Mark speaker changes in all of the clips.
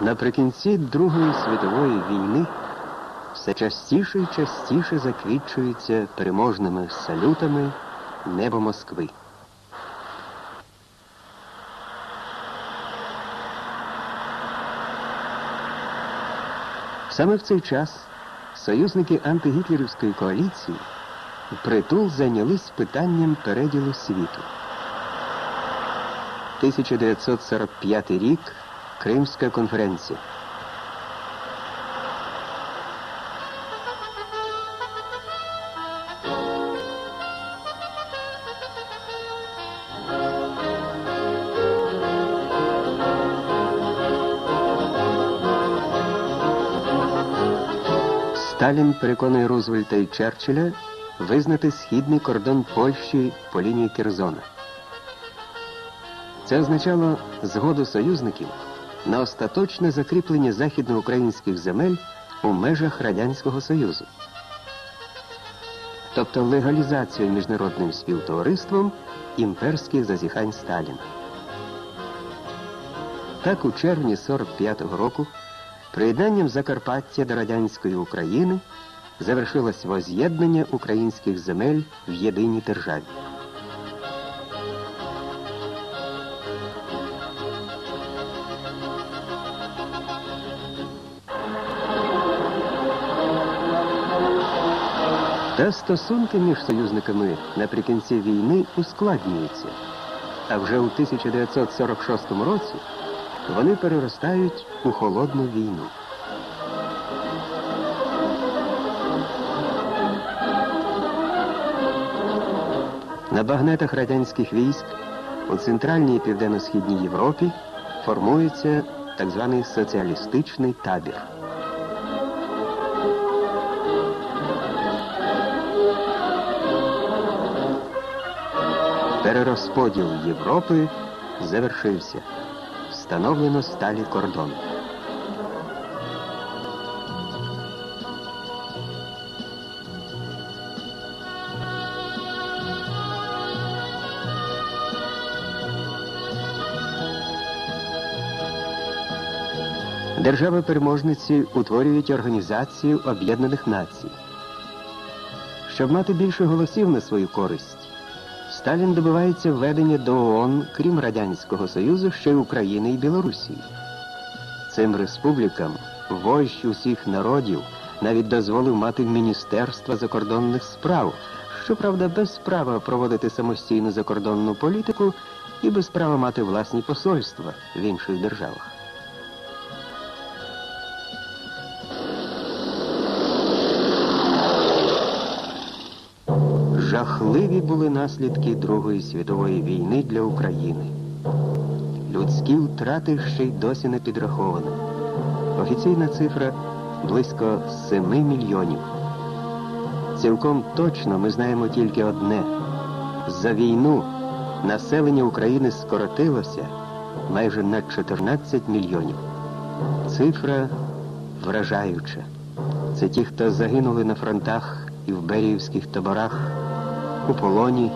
Speaker 1: Наприкінці Другої світової війни все частіше і частіше заквітчується переможними салютами небо Москви. Саме в цей час союзники антигітлерівської коаліції впритул зайнялись питанням переділу світу. 1945 рік Кримська конференція. Сталін переконує Рузвельта і Черчилля визнати східний кордон Польщі по лінії Керзона. Це означало згоду союзників на остаточне закріплення західноукраїнських земель у межах Радянського Союзу, тобто легалізацію міжнародним співтовариством імперських зазіхань Сталіна. Так, у червні 45-го року приєднанням Закарпаття до радянської України завершилось воз'єднання українських земель в єдиній державі. Та стосунки між союзниками наприкінці війни ускладнюються. А вже у 1946 році вони переростають у холодну війну. На багнетах радянських військ у центральній і південно-східній Європі формується так званий соціалістичний табір. Перерозподіл Європи завершився. Встановлено сталі кордони. Держави-переможниці утворюють Організацію Об'єднаних Націй. Щоб мати більше голосів на свою користь, Сталін добивається введення до ООН, крім Радянського Союзу, ще й України і Білорусі. Цим республікам вождь усіх народів навіть дозволив мати міністерства закордонних справ, щоправда, без права проводити самостійну закордонну політику і без права мати власні посольства в інших державах. Жахливі були наслідки Другої світової війни для України. Людські втрати ще й досі не підраховані. Офіційна цифра близько 7 мільйонів. Цілком точно ми знаємо тільки одне: за війну населення України скоротилося майже на 14 мільйонів. Цифра вражаюча. Це ті, хто загинули на фронтах і в беріївських таборах, у полоні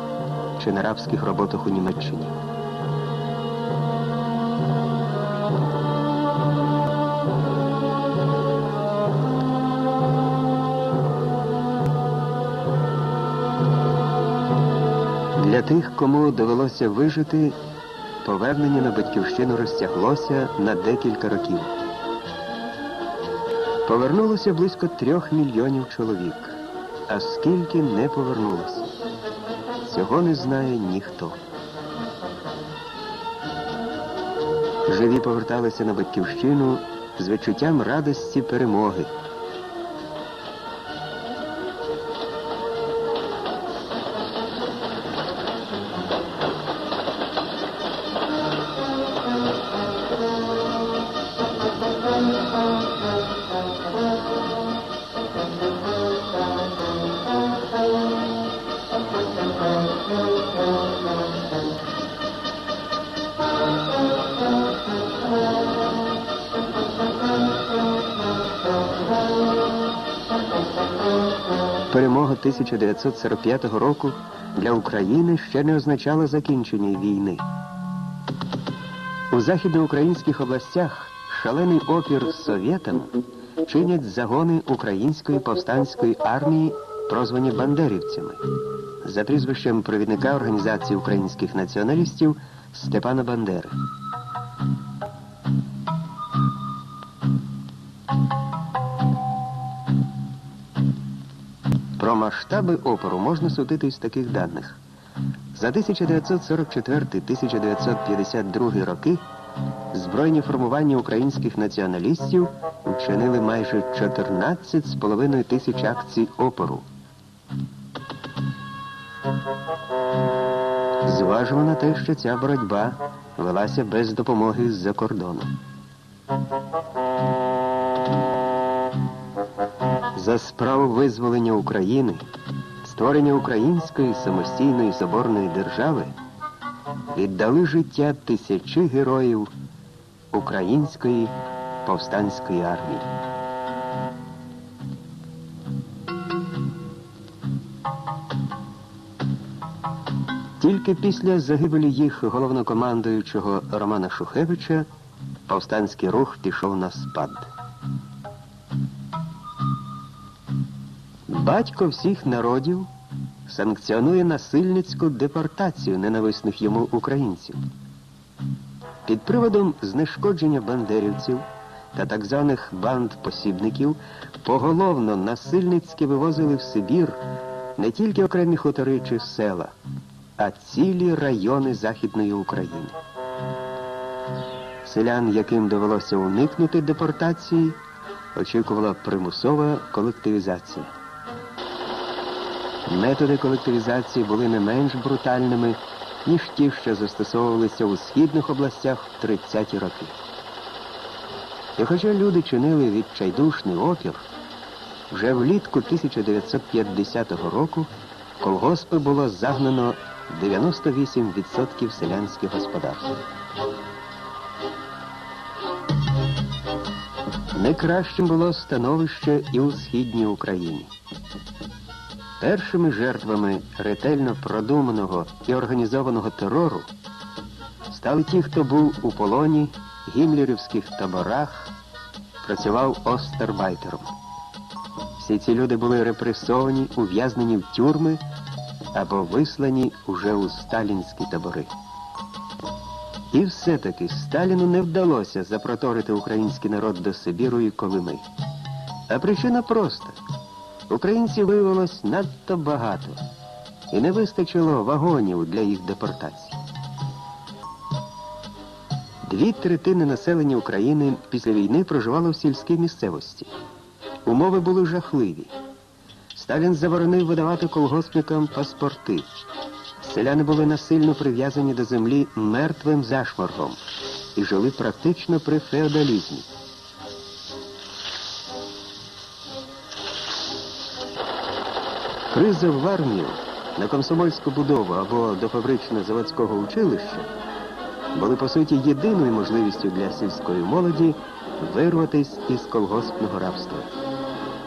Speaker 1: чи на рабських роботах у Німеччині. Для тих, кому довелося вижити, повернення на батьківщину розтяглося на декілька років. Повернулося близько трьох мільйонів чоловік, а скільки не повернулося, цього не знає ніхто. Живі поверталися на батьківщину з відчуттям радості перемоги. Перемога 1945 року для України ще не означала закінчення війни. У західноукраїнських областях шалений опір совєтам чинять загони української повстанської армії, прозвані бандерівцями, за прізвищем провідника Організації українських націоналістів Степана Бандери. Про масштаби опору можна судити із таких даних. За 1944-1952 роки збройні формування українських націоналістів вчинили майже 14,5 тисяч акцій опору. Зважимо на те, що ця боротьба велася без допомоги з-за кордону. За справу визволення України, створення української самостійної соборної держави віддали життя тисячі героїв української повстанської армії. Тільки після загибелі їх головнокомандуючого Романа Шухевича повстанський рух пішов на спад. Батько всіх народів санкціонує насильницьку депортацію ненависних йому українців. Під приводом знешкодження бандерівців та так званих банд-посібників поголовно насильницьки вивозили в Сибір не тільки окремі хутори чи села, а цілі райони Західної України. Селян, яким довелося уникнути депортації, очікувала примусова колективізація. Методи колективізації були не менш брутальними, ніж ті, що застосовувалися у східних областях в 30-ті роки. І хоча люди чинили відчайдушний опір, вже влітку 1950 року колгоспи було загнано 98% селянських господарств. Не кращим було становище і у східній Україні. Першими жертвами ретельно продуманого і організованого терору стали ті, хто був у полоні, гімлерівських таборах, працював остербайтером. Всі ці люди були репресовані, ув'язнені в тюрми або вислані уже у сталінські табори. І все-таки Сталіну не вдалося запроторити український народ до Сибіру і Колими. А причина проста. Українців виявилось надто багато, і не вистачило вагонів для їх депортації. Дві третини населення України після війни проживало в сільській місцевості. Умови були жахливі. Сталін заборонив видавати колгоспникам паспорти. Селяни були насильно прив'язані до землі мертвим зашморгом і жили практично при феодалізмі. Призов в армію на комсомольську будову або до фабрично-заводського училища були по суті єдиною можливістю для сільської молоді вирватися із колгоспного рабства.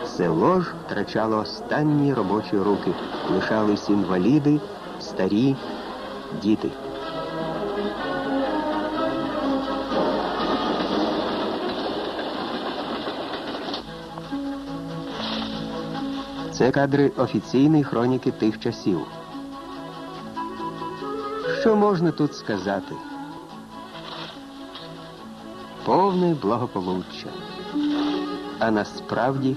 Speaker 1: Село ж втрачало останні робочі руки, лишались інваліди, старі, діти. Це кадри офіційної хроніки тих часів. Що можна тут сказати? Повне благополуччя. А насправді,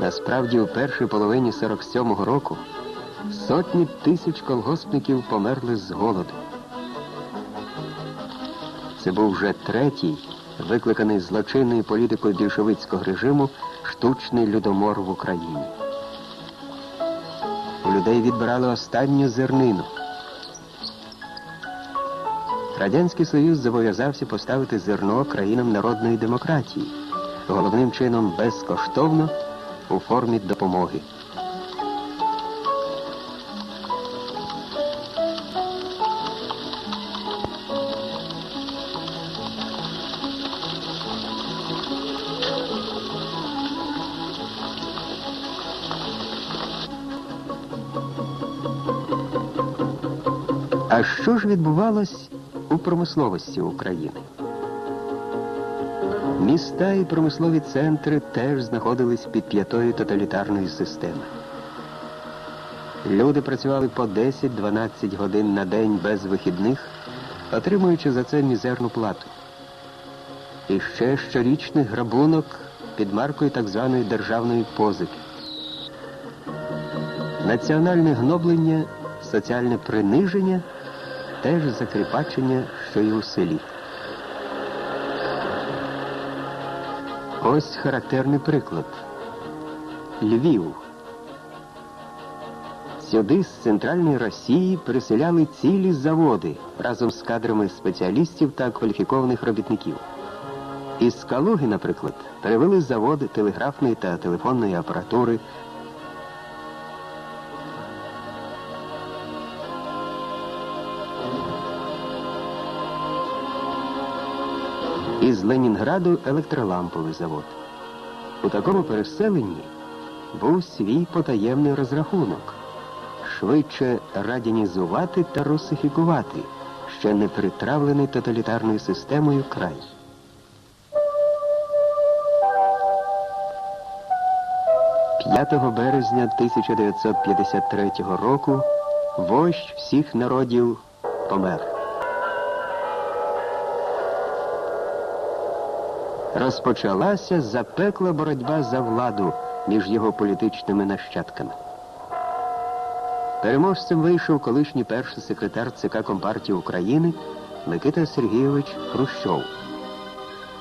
Speaker 1: насправді, у першій половині 47-го року сотні тисяч колгоспників померли з голоду. Це був вже третій, викликаний злочинною політикою більшовицького режиму, штучний людомор в Україні. У людей відбирали останню зернину. Радянський Союз зобов'язався поставити зерно країнам народної демократії, головним чином безкоштовно у формі допомоги. А що ж відбувалось у промисловості України? Міста і промислові центри теж знаходились під п'ятою тоталітарної системи. Люди працювали по 10-12 годин на день без вихідних, отримуючи за це мізерну плату. І ще щорічний грабунок під маркою так званої державної позики. Національне гноблення, соціальне приниження теж закріпачення, що й у селі. Ось характерний приклад. Львів. Сюди з центральної Росії переселяли цілі заводи разом з кадрами спеціалістів та кваліфікованих робітників. Із Калуги, наприклад, перевели заводи телеграфної та телефонної апаратури. Із Ленінграду електроламповий завод. У такому переселенні був свій потаємний розрахунок швидше радянізувати та русифікувати ще не притравлений тоталітарною системою край. П'ятого березня 1953 року вождь всіх народів помер. Розпочалася запекла боротьба за владу між його політичними нащадками. Переможцем вийшов колишній перший секретар ЦК Компартії України Микита Сергійович Хрущов.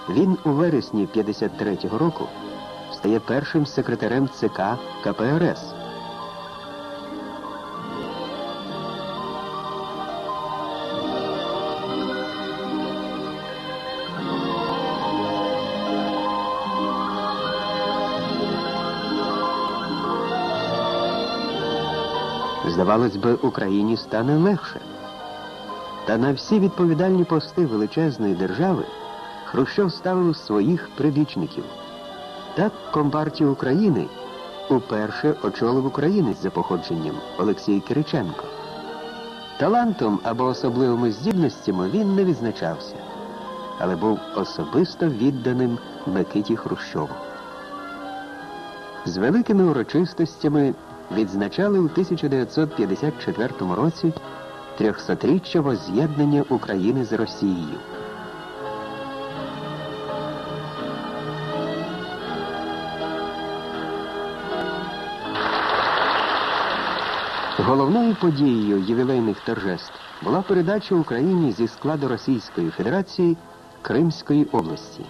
Speaker 1: Він у вересні 53-го року стає першим секретарем ЦК КПРС. Здавалось би, Україні стане легше. Та на всі відповідальні пости величезної держави Хрущов ставив своїх прибічників. Так Компартію України уперше очолив українець за походженням Олексій Кириченко. Талантом або особливими здібностями він не відзначався, але був особисто відданим Микиті Хрущову. З великими урочистостями відзначали у 1954 році трьохсотріччя воз'єднання України з Росією. Головною подією ювілейних торжеств була передача Україні зі складу Російської Федерації Кримської області.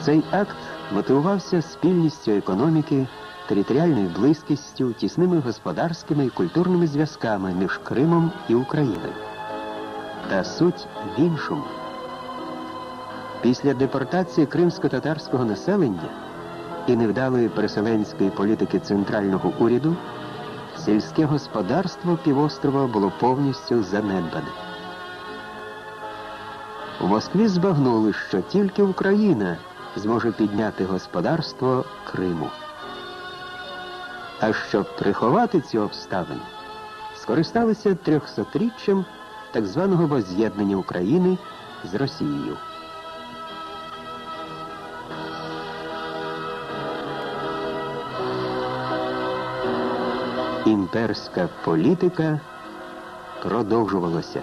Speaker 1: Цей акт мотивувався спільністю економіки, територіальною близькістю, тісними господарськими і культурними зв'язками між Кримом і Україною. Та суть в іншому. Після депортації кримсько-татарського населення і невдалої переселенської політики центрального уряду сільське господарство півострова було повністю занедбане. У Москві збагнули, що тільки Україна зможе підняти господарство Криму. А щоб приховати ці обставини, скористалися трьохсотріччям так званого воз'єднання України з Росією. Імперська політика продовжувалася.